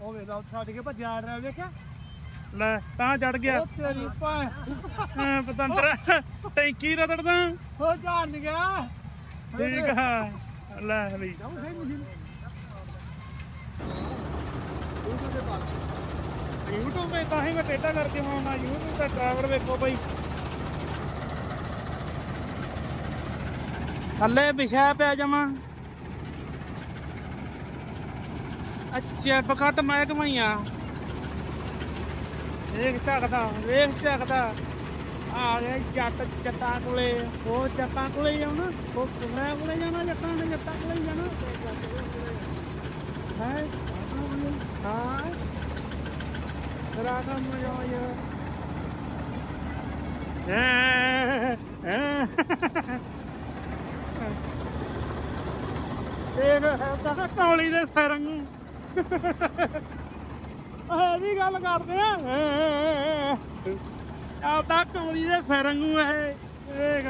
ਉਹ ਵੇਲਾ ਛੱਡ ਕੇ ਭੱਜਿਆ ਡਰਾਈਵ ਵੇਖਿਆ? ਲੈ ਤਾਂ ਚੜ ਗਿਆ। ਉਹ ਤੇਰੀ ਭੈਣ। ਹਾਂ, ਪਤੰਦਰ ਟੈਂਕੀ ਰਦੜਦਾ ਹੋ ਜਾਣ ਗਿਆ। ਠੀਕ ਆ ਲੈ ਵੀ। ਜਾਉ ਸਹੀ ਮਸ਼ੀਨ YouTube ਤੇ ਤਾਂ ਹੀ ਮੈਂ ਟੇਟਾ ਕਰਕੇ ਮਾਉਣਾ YouTube ਤੇ ਡਰਾਈਵਰ ਵੇਖੋ ਬਈ। ਥੱਲੇ ਵਿਛਾ ਪਿਆ ਜਮਾ। ਅੱਛਾ ਪਕਟ ਮੈਂ ਕਮਾਈਆਂ ਵੇਖ ਝਕਦਾ ਵੇਖ ਝਕਦਾ ਆ ਗਿਆ ਜੱਟ ਜੱਟਾਂ ਕੋਲੇ ਉਹ ਜੱਟਾਂ ਕੋਲੇ ਹੀ ਉਹ ਕੁਮਰਿਆਂ ਕੋਲੇ ਜਾਣਾ ਜੱਟਾਂ ਨੇ ਜੱਟਾਂ ਕੋਲੇ ਜਾਣਾ ਹੈ? ਹਾਂ। ਤੇਰਾ ਕੰਮ ਹੋ ਯਾਰ। ਇਹ ਤਾਂ ਕੌਲੀ ਦੇ ਸਿਰ ਨੂੰ ਆਹ ਦੀ ਗੱਲ ਕਰਦੇ ਆ। ਆ ਤਾਂ ਕੌਲੀ ਦੇ ਸਿਰ ਨੂੰ ਇਹ। ਦੇਖ।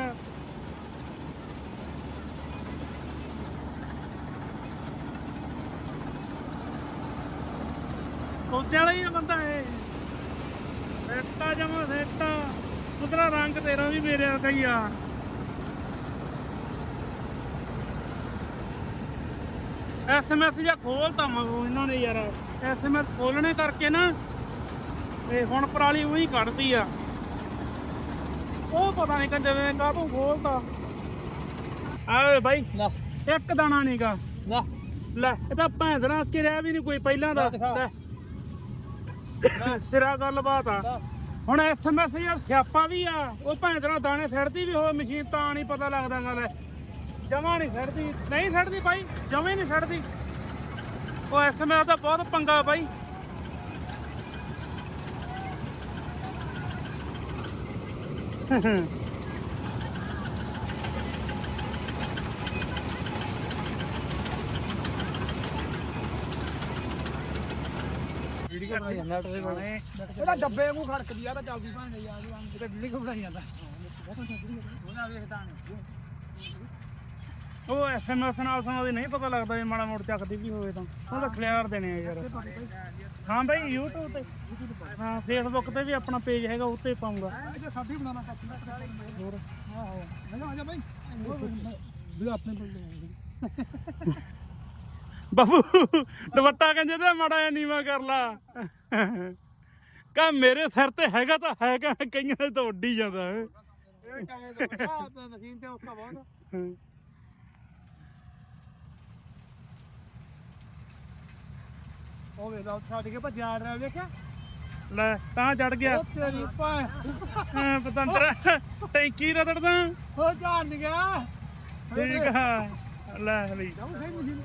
ਕੋਤੇ ਵਾਲਾ ਹੀ ਆ ਬੰਦਾ ਇਹ। ਸੇਟਾ ਜਮਾ ਸੇਟਾ ਉਤਰਾ ਰੰਗ ਤੇਰਾ ਵੀ ਮੇਰੇ ਵਰਗਾ ਹੀ ਆ। ਐਸਐਮਐਸ ਜਾਂ ਖੋਲਤਾ ਮਗਰੋਂ ਇਹਨਾਂ ਨੇ ਯਾਰ ਐਸਐਮਐਸ ਖੋਲਣੇ ਕਰਕੇ ਨਾ ਤੇ ਹੁਣ ਪਰਾਲੀ ਉਹੀ ਕੱਢਦੀ ਆ। ਉਹ ਪਤਾ ਨਹੀਂ ਕੰਜੇ ਵੇ ਕਾਹਤੋਂ ਖੋਲਤਾ। ਆਏ ਬਾਈ ਲੈ। ਇੱਕ ਦਾਣਾ ਨਹੀਂਗਾ ਲੈ। ਲੈ ਇਹ ਤਾਂ ਭੈਂਦਰਾ ਰਹਿ ਵੀ ਨਹੀਂ ਕੋਈ ਪਹਿਲਾਂ ਦਾ। ਲੈ। ਸਿਰਾ ਗੱਲਬਾਤ ਆ। ਹੁਣ ਐਸਐਮਐਸ ਯਾਰ ਸਿਆਪਾ ਵੀ ਆ ਉਹ ਭੈਂਦਰਾ ਦਾਣੇ ਸੜਦੀ ਵੀ ਹੋਵੇ ਮਸ਼ੀਨ ਤਾਂ ਨਹੀਂ ਪਤਾ ਲੱਗਦਾ ਗੱਲ। ਜਮਾ ਨਹੀਂ ਸੜਦੀ ਨਹੀਂ ਸੜਦੀ ਬਾਈ ਜਮਾ ਨਹੀਂ ਸੜਦੀ ਉਹ ਐਸਐਮਐਸ ਦਾ ਬਹੁਤ ਪੰਗਾ ਬਾਈ। ਇਹਦਾ ਡੱਬੇ ਮੂੰਹ ਖੜਕਦੀ ਆ ਤਾਂ ਚੱਲਦੀ ਭਾਂ ਯਾਰ ਕਿਤੇ ਵੀਡੀਓ ਬਣਾਈ ਜਾਂਦਾ। ਉਹਨਾਂ ਵੇਖਦਾ ਨਹੀਂ। ਉਹ ਐਸਐਮਐਸ ਨਾਲ ਸਾਨੂੰ ਉਹਦੀ ਨਹੀਂ ਪਤਾ ਲੱਗਦਾ ਜੇ ਮਾੜਾ ਮੋੜ ਚੱਕਦੀ ਵੀ ਹੋਵੇ ਤਾਂ। ਉਹ ਤਾਂ ਖਿਆਰ ਦੇਣੇ ਆ ਯਾਰ। ਹਾਂ ਬਾਈ, YouTube ਤੇ। ਹਾਂ, Facebook ਤੇ ਵੀ ਆਪਣਾ ਪੇਜ ਹੈਗਾ, ਉੱਤੇ ਪਾਉਂਗਾ। ਇਹ ਸਾਡੀ ਬਣਾਣਾ ਕੱਟ ਹੋਰ। ਆਹੋ ਮੈਂ ਆ ਜਾ ਬਾਈ ਵੀ ਆਪਣੇ ਕੋਲ ਬਾਬੂ, ਦੁਪੱਟਾ ਕਹਿੰਦੇ ਤੇ ਮਾੜਾ ਜਿਹਾ ਨੀਵਾ ਕਰ ਲਾ। ਕਾ ਮੇਰੇ ਸਿਰ ਤੇ ਹੈਗਾ ਤਾਂ ਹੈਗਾ, ਕਈਆਂ ਦੇ ਤਾਂ ਉੱਡੀ ਜਾਂਦਾ। ਹੈ ਇਹ ਕਵੇਂ ਮਸ਼ੀਨ ਤੇ ਔਖਾ ਬਹੁਤ ਉਹ ਵੇਲਾ ਛੱਡ ਕੇ ਭੱਜਿਆ ਡਰਾਈਵ ਵੇਖਿਆ? ਲੈ ਤਾਂ ਚੜ ਗਿਆ। ਉਹ ਤੇਰੀ ਭੈਣ। ਹਾਂ, ਪਤੰਦਰ ਟੈਂਕੀ ਰਦੜਦਾ ਹੋ ਜਾਣ ਗਿਆ। ਠੀਕ ਆ। ਲੈ ਵੀ ਜਾਉ ਸਹੀ ਮਸ਼ੀਨ।